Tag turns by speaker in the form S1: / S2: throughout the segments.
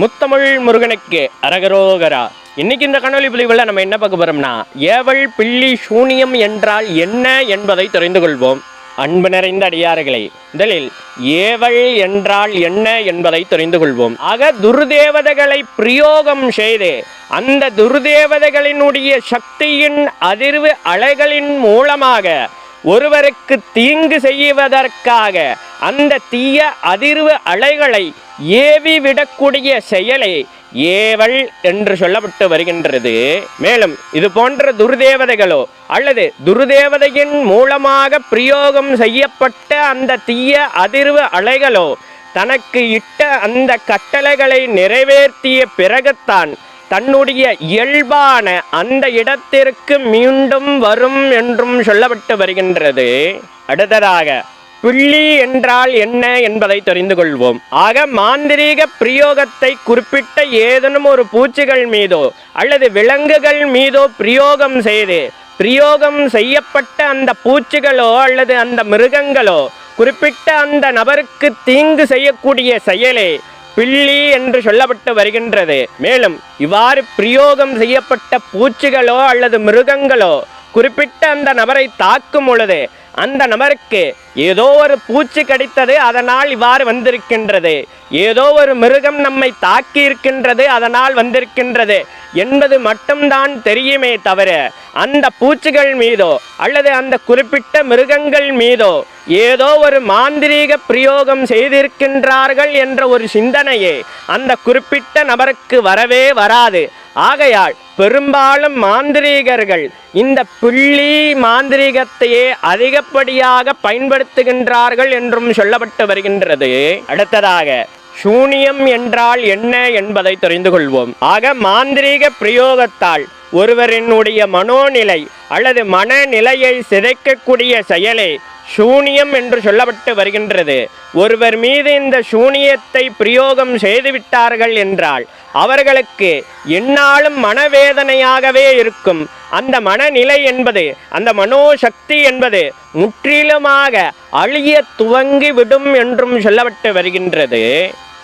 S1: முத்தமிழ் முருகனுக்கு அரகரோகரா. இன்னைக்கு இந்த கணொலி பதிவில் நம்ம என்ன பார்க்க போறோம்னா ஏவல் பிள்ளி சூனியம் என்றால் என்ன என்பதை தெரிந்து கொள்வோம். அன்பு நிறைந்த அடியார்களை முதலில் ஏவல் என்றால் என்ன என்பதை தெரிந்து கொள்வோம். ஆக துர்தேவதைகளை பிரயோகம் செய்து அந்த துர்தேவதைகளினுடைய சக்தியின் அதிர்வு அலைகளின் மூலமாக ஒருவருக்கு தீங்கு செய்வதற்காக அந்த தீய அதிர்வு அலைகளை ஏவி விடக்கூடிய செயலே ஏவல் என்று சொல்லப்பட்டு வருகின்றது. மேலும் இது போன்ற துர்தேவதைகளோ அல்லது துர்தேவதையின் மூலமாக பிரயோகம் செய்யப்பட்ட அந்த தீய அதிர்வு அலைகளோ தனக்கு இட்ட அந்த கட்டளைகளை நிறைவேற்றிய பிறகுத்தான் தன்னுடைய இயல்பான அந்த இடத்திற்கு மீண்டும் வரும் என்றும் சொல்லப்பட்டு வருகின்றது. அடுத்ததாக புள்ளி என்றால் என்ன என்பதை தெரிந்து கொள்வோம். ஆக மாந்திரீக பிரயோகத்தை குறிப்பிட்ட ஏதேனும் ஒரு பூச்சிகள் மீதோ அல்லது விலங்குகள் மீதோ பிரயோகம் செய்து பிரயோகம் செய்யப்பட்ட அந்த பூச்சிகளோ அல்லது அந்த மிருகங்களோ குறிப்பிட்ட அந்த நபருக்கு தீங்கு செய்யக்கூடிய செயலே பில்லி என்று சொல்லப்பட்டு வருகின்றது. மேலும் இவ்வாறு பிரயோகம் செய்யப்பட்ட பூச்சிகளோ அல்லது மிருகங்களோ குறிப்பிட்ட அந்த நபரை தாக்கும் பொழுது அந்த நபருக்கு ஏதோ ஒரு பூச்சி கடித்தது அதனால் இவ்வாறு வந்திருக்கின்றது. ஏதோ ஒரு மிருகம் நம்மை தாக்கி இருக்கின்றது அதனால் வந்திருக்கின்றது என்பது மட்டும்தான் தெரியுமே தவிர அந்த பூச்சிகள் மீதோ அல்லது அந்த குறிப்பிட்ட மிருகங்கள் மீதோ ஏதோ ஒரு மாந்திரீக பிரயோகம் செய்திருக்கின்றார்கள் என்ற ஒரு சிந்தனையே அந்த குறிப்பிட்ட நபருக்கு வரவே வராது. ஆகையால் பெரும்பாலும் மாந்திரீகர்கள் இந்த புள்ளி மாந்திரீகத்தையே அதிகப்படியாக பயன்படுத்துகின்றார்கள் என்றும் சொல்லப்பட்டு வருகின்றது. அடுத்ததாக சூனியம் என்றால் என்ன என்பதை தெரிந்து கொள்வோம். ஆக மாந்திரீக பிரயோகத்தால் ஒருவரினுடைய மனோநிலை அல்லது மனநிலையை சிதைக்கக்கூடிய செயலே சூனியம் என்று சொல்லப்பட்டு வருகின்றது. ஒருவர் மீது இந்த சூனியத்தை பிரயோகம் செய்துவிட்டார்கள் என்றால் அவர்களுக்கு எந்நாளும் மனவேதனையாகவே இருக்கும். அந்த மனநிலை என்பது அந்த மனோசக்தி என்பது முற்றிலுமாக அழிய துவங்கி விடும் என்றும் சொல்லப்பட்டு வருகின்றது.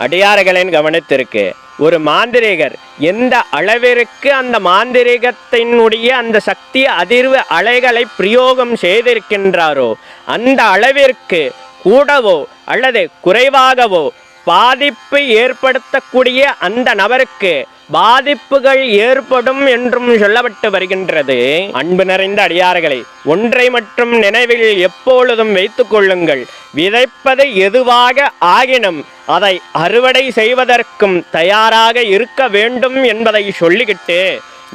S1: அடியார்களின் கவனத்திற்கு ஒரு மாந்திரேகர். எந்த அளவிற்கு அந்த மாந்திரிகத்தினுடைய அந்த சக்தி அதிர்வு அலைகளை பிரயோகம் செய்திருக்கின்றாரோ அந்த அளவிற்கு கூடவோ அல்லது குறைவாகவோ பாதிப்பு ஏற்படுத்தக்கூடிய அந்த நபருக்கு பாதிப்புகள் ஏற்படும் என்றும் சொல்லப்பட்டு வருகின்றது. அன்பு நிறைந்த அடியார்களை ஒன்றை மட்டும் நினைவில் எப்பொழுதும் வைத்துக் கொள்ளுங்கள். விதைப்பது எதுவாக ஆகினும் அதை அறுவடை செய்வதற்கும் தயாராக இருக்க வேண்டும் என்பதை சொல்லிக்கிட்டு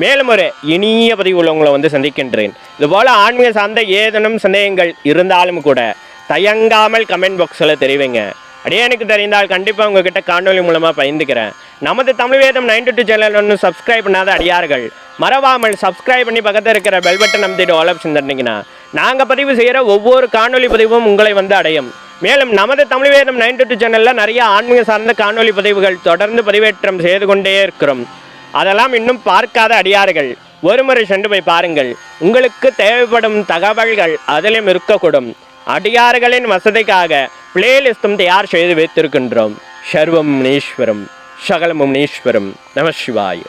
S1: மேலும் ஒரு இனிய பதிவு உங்களை வந்து சந்திக்கின்றேன். இதுபோல் ஆன்மீக சார்ந்த ஏதேனும் சந்தேகங்கள் இருந்தாலும் கூட தயங்காமல் கமெண்ட் பாக்ஸில் தெரிவிங்க. அப்படியே எனக்கு தெரிந்தால் கண்டிப்பாக உங்ககிட்ட காணொலி மூலமாக பயந்துக்கிறேன் நமது தமிழ் வேதம் நைன்டி டூ சேனல் ஒன்று சப்ஸ்கிரைப் பண்ணாத அடியார்கள். மறவாமல் சப்ஸ்கிரைப் பண்ணி பக்கத்தில் இருக்கிற பெல் பட்டன் அமைத்திட்டு ஆல் ஆப்ஷன் நாங்கள் பதிவு செய்கிற ஒவ்வொரு காணொலி பதிவும் உங்களை வந்து அடையும். மேலும் நமது தமிழ் வேதம் நைன்டி டூ சேனலில் நிறைய ஆன்மீக சார்ந்த காணொலி பதிவுகள் தொடர்ந்து பதிவேற்றம் செய்து கொண்டே இருக்கிறோம். அதெல்லாம் இன்னும் பார்க்காத அடியார்கள். ஒருமுறை சென்று போய் பாருங்கள். உங்களுக்கு தேவைப்படும் தகவல்கள் அதிலும் இருக்கக்கூடும். அடியார்களின் வசதிக்காக பிளேலிஸ்டும் தயார் செய்து வைத்திருக்கின்றோம். சர்வம் முனீஸ்வரம் சகலமும் முனீஸ்வரம் நம சிவாய்.